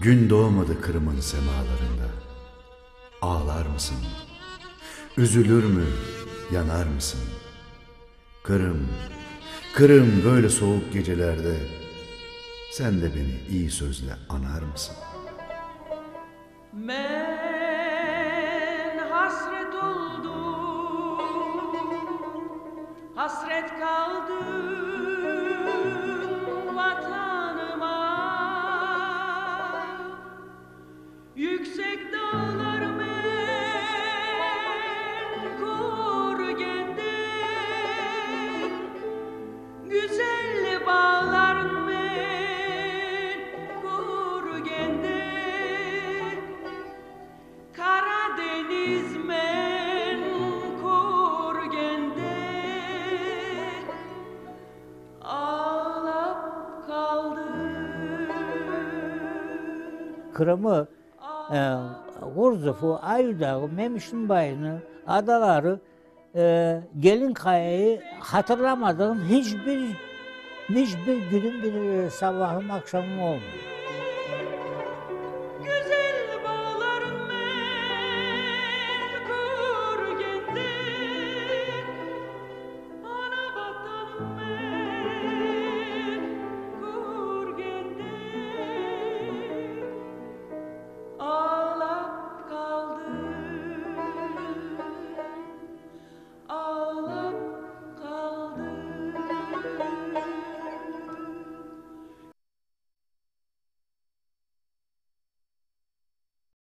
Gün doğmadı Kırım'ın semalarında. Ağlar mısın? Üzülür mü? Yanar mısın? Kırım, Kırım böyle soğuk gecelerde sen de beni iyi sözle anar mısın? Ben hasret oldum, hasret kaldım Kırım'ı, e, Kurzuf'u, Ayudağ'ı, Memiş'in bayını, adaları, e, Gelinkaya'yı hatırlamadığım hiçbir hiçbir günüm bir sabahım akşamım olmuyor.